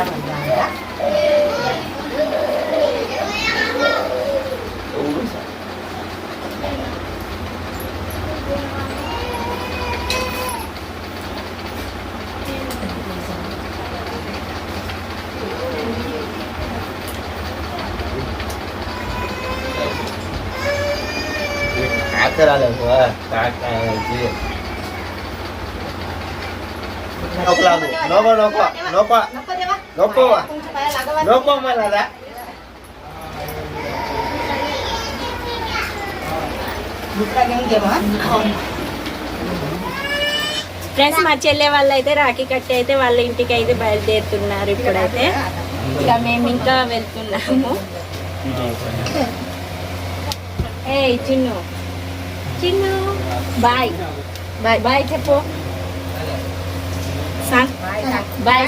ra mình làm đó. Cái ra được rồi tạc gì nó có nó có nó có nó có. दुसरा घेऊन घे मग friends మా చెల్లె వాళ్ళు అయితే రాఖీ కట్టి అయితే వాళ్ళ ఇంటికి అయితే బయలుదేరుతున్నారు ఇప్పుడైతే ఇక మేము ఇంకా వెళ్తున్నాము ఏ Chinnu Chinnu bye bye bye చెప్పు సాంగ్ బాయ్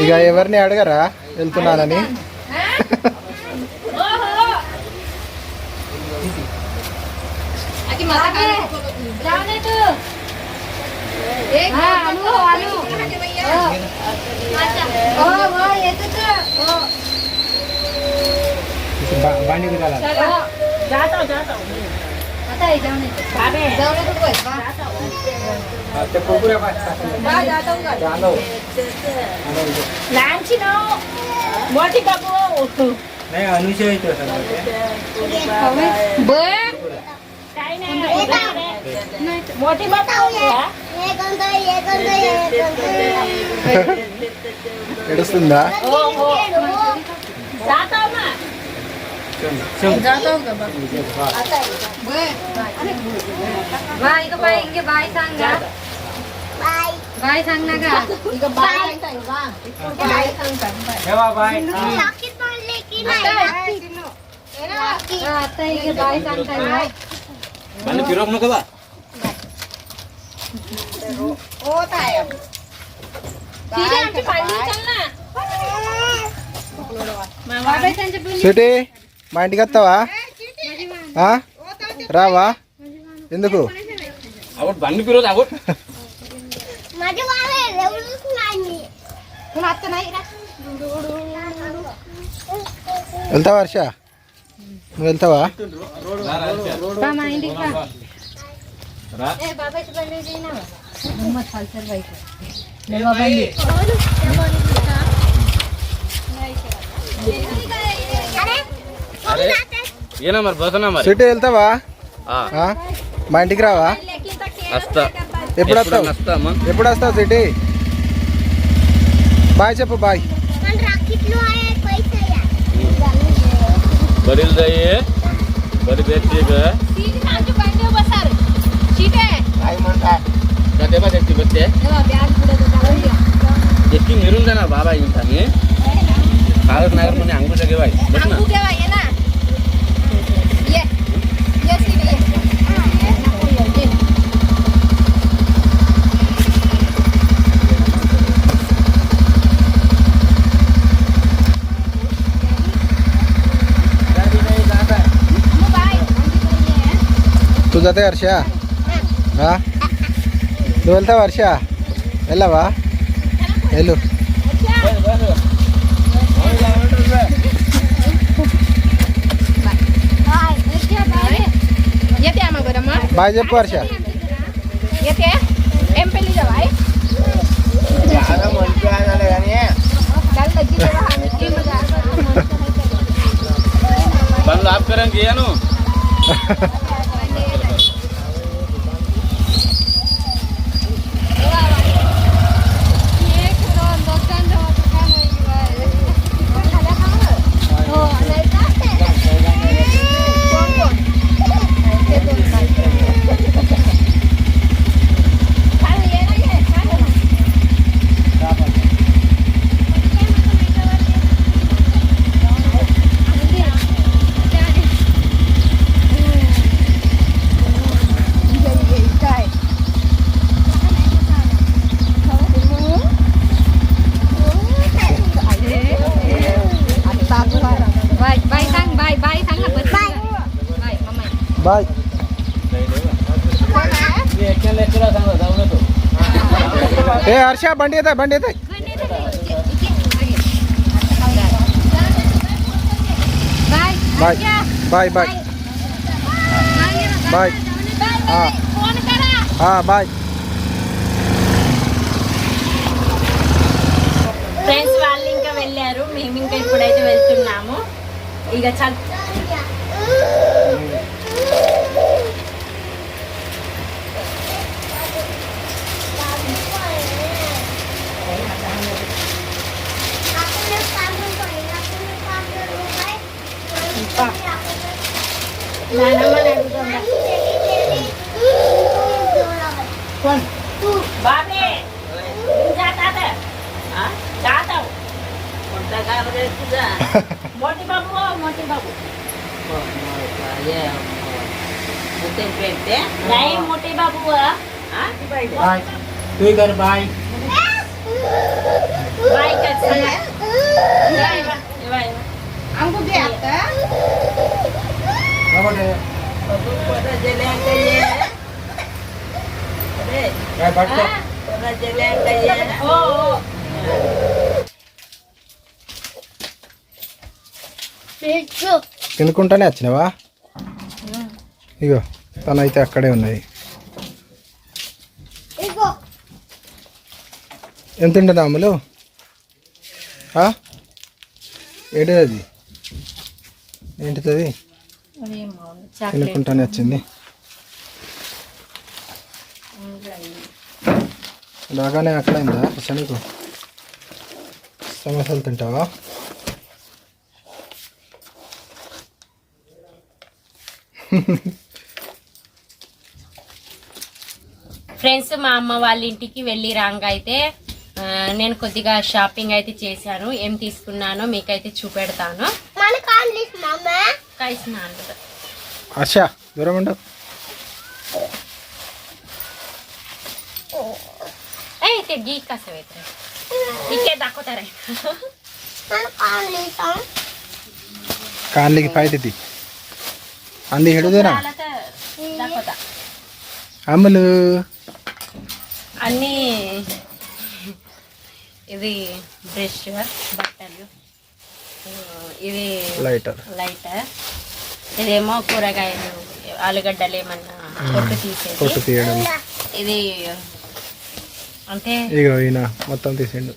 ఇక ఎవరిని అడగరా? వెళ్తున్నానని. బండి जाता जाता आता हे जाऊन येतो बाबे जाऊन येतो तू बा जाता हूँ लहानची ना मोठी बाबू नाही अनुषय येतो बर काय नाही मोठी बाबू ఎడుస్తుందా బాయ్ ఇక బాయ్ ఇంకే బాయ్ సాంగ్ బాయ్ సాంగ్ నాగా ఇక bye song bye song bye అత్తయ్య ఇక బాయ్ సాంగ్ మళ్ళీ పిరవను కదా ఓ తాయ బాయ్ అంటే పని చల్లా మా బాబాయ్ సంజ పిల్లి మా ఇంటికి వస్తావా? రావా? ఎందుకు? వెళ్తావా హర్ష? నువ్వు వెళ్తావా? బాబాయ్ ఏనా మరి పోతున్నా మరి. సిటీ వెళ్తావా? మా ఇంటికి రావా? వస్తా. ఎప్పుడు వస్తావు ఎప్పుడు వస్తావు సిటీ? బాయ్ చెప్పు బాయ్. బరీలు దయ్యే బాబాయ్ నగర్ ಸುಜಾತೆ ವರ್ಷ ಹಾ ನೀವು ಹೇಳ್ತಾವ ವರ್ಷ ಎಲ್ಲವಾ ಎಲ್ಲು బాయ్ చెప్పు హర్ష బండ్లు ఆపుకరం చేయను ఏ హర్ష బండి అయితే బండి అయితే bye bye bye bye bye friends వాళ్ళు ఇంకా వెళ్ళారు. మేము ఇంకా ఇప్పుడైతే వెళ్తున్నాము. ఇక చాలా કોણ બાપે જાતા હતા હા જાતા મોટા ગાય બધે જા મોટી બાપુ મોટી બાપુ મોટી બાપુ હા તું કર બાય બાય કર બાય બાય हमको दे आपका తినుకుంటానే వచ్చినావా? ఇగో తనైతే అక్కడే ఉన్నది ఎంత ఉంటుంది అమ్ములు? ఏంటిది అది? ఏంటిది తినుకుంటానే వచ్చింది. రాగానే అక్కడైందా నీకు సమోసాలు తింటావా? ఫ్రెండ్స్ మా అమ్మ వాళ్ళ ఇంటికి వెళ్ళి రాంగ్ అయితే నేను కొద్దిగా షాపింగ్ అయితే చేశాను. ఏం తీసుకున్నానో మీకైతే చూపెడతాను. అచ్చా దూరం ఉండవు అయితే గీ కాసేవైతే ఇకే దాక్కోతారే. ಕಾಣ್ಲಿಕ್ಕೆ అన్నీ ఇది బ్రష్ బట్టలు. ఇది లైటర్ లైటర్ ఇదేమో కూరగాయలు ఆలుగడ్డలు ఏమన్నా పొట్టు పొట్టు తీసేది తీయడం. ఇది అంటే ఇగో ఈయన మొత్తం తీసిండు.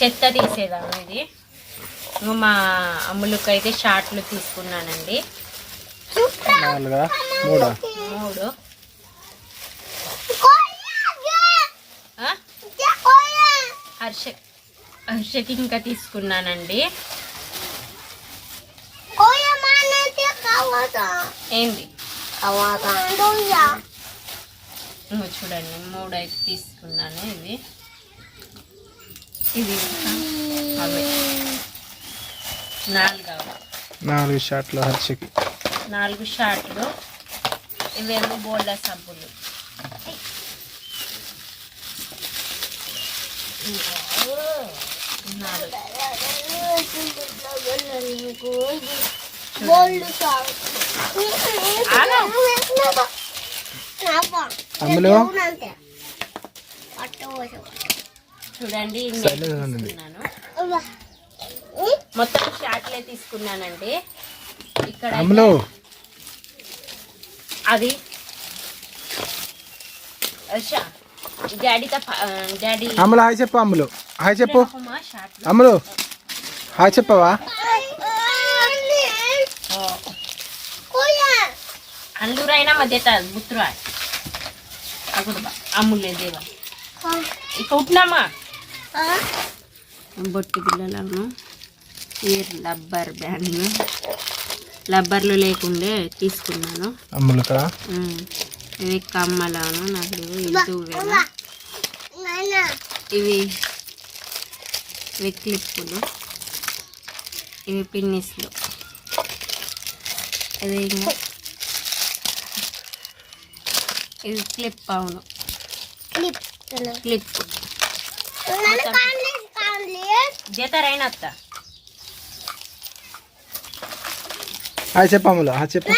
చెత్త తీసేదాము ఇది. మా అమ్ములకు అయితే షార్ట్లు తీసుకున్నానండి మూడా? హర్ష హర్షకి ఇంకా తీసుకున్నానండి. ఏంది చూడండి మూడు అయితే తీసుకున్నాను ఇవి ఇది అవే నాలుగు. నాలుగు షాట్లు హర్షకి నాలుగు షార్ట్లు ఇవేమో బోల్డ సబ్బులు నాలుగు చూడండి మొత్తం షార్ట్లే తీసుకున్నానండి. ఇక్కడ అది డాడీతో డాడీ అమ్ములు హాయ్ చెప్పు అమ్ములు హాయ్ చెప్పు. అమ్ములు హాయ్ చెప్పవా? అండూరైనా మధ్య బుత్తురా అప్పుడు అమ్ములే దేవ ఇక ఉంటున్నామా బొట్టు పిల్లలను ఇయర్ లబ్బర్ బ్యాండ్ లబ్బర్లు లేకుండే తీసుకున్నాను. ఇవి కమ్మలను నాకు దువ్వెన. ఇవి ఇవి క్లిప్పులు ఇవి పిన్నిస్లు ఇది ఇంకా ఇది క్లిప్ అవును. క్లిప్ జతరైన అత్త. హాయ్ చెప్పు అమ్ములు హాయ్ చెప్పు.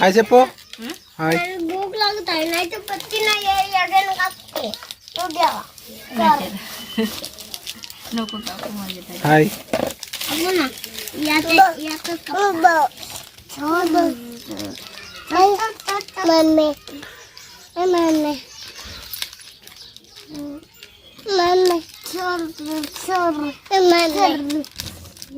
హాయ్ చెప్పు. ఉమ్? హాయ్. भूख Ay, anne. Anne anne. Anne. Çorba, çorba. Anne.